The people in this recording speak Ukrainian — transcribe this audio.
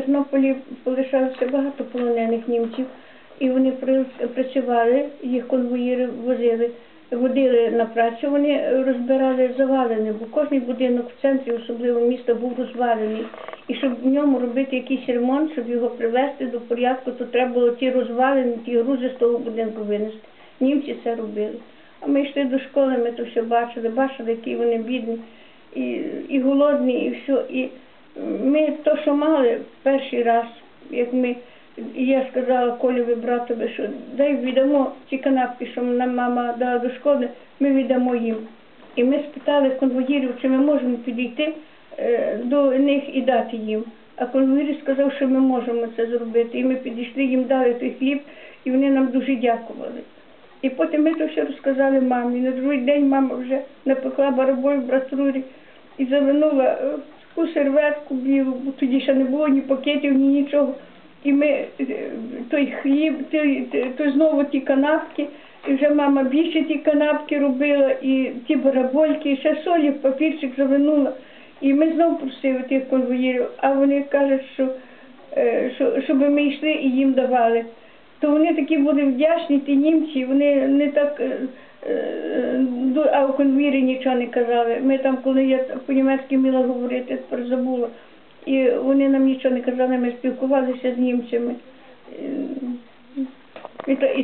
Тернополі полишалося багато полонених німців, і вони працювали, їх конвоїри возили, водили на працю, вони розбирали завалини, бо кожен будинок в центрі, особливо міста, був розвалений. І щоб в ньому робити якийсь ремонт, щоб його привести до порядку, то треба було ті розвалини, ті грузи з того будинку винести. Німці це робили. А ми йшли до школи, ми то все бачили, бачили, які вони бідні, і, і голодні, і все. І ми то, що мали перший раз, як ми, я сказала Колєві братові, що дай віддамо ці канапки, що нам мама дала до школи, ми віддамо їм. І ми спитали конвоїрів, чи ми можемо підійти е, до них і дати їм. А конвоїр сказав, що ми можемо це зробити. І ми підійшли, їм дали той хліб, і вони нам дуже дякували. І потім ми то все розказали мамі. На другий день мама вже напекла барабою в братрурі і завернула е, таку серветку білу, бо тоді ще не було ні пакетів, ні нічого. І ми е, той хліб, той, той знову ті канапки, і вже мама більше ті канапки робила, і ті барабольки, і ще солі папірчик завернула. І ми знову просили тих конвоїрів, а вони кажуть, що, е, що щоб ми йшли і їм давали. То вони такі були вдячні, ті німці, вони не так, е, е, а у конвірі нічого не казали. Ми там, коли я по-німецьки вміла говорити, тепер забула. І вони нам нічого не казали, ми спілкувалися з німцями. Е, І, і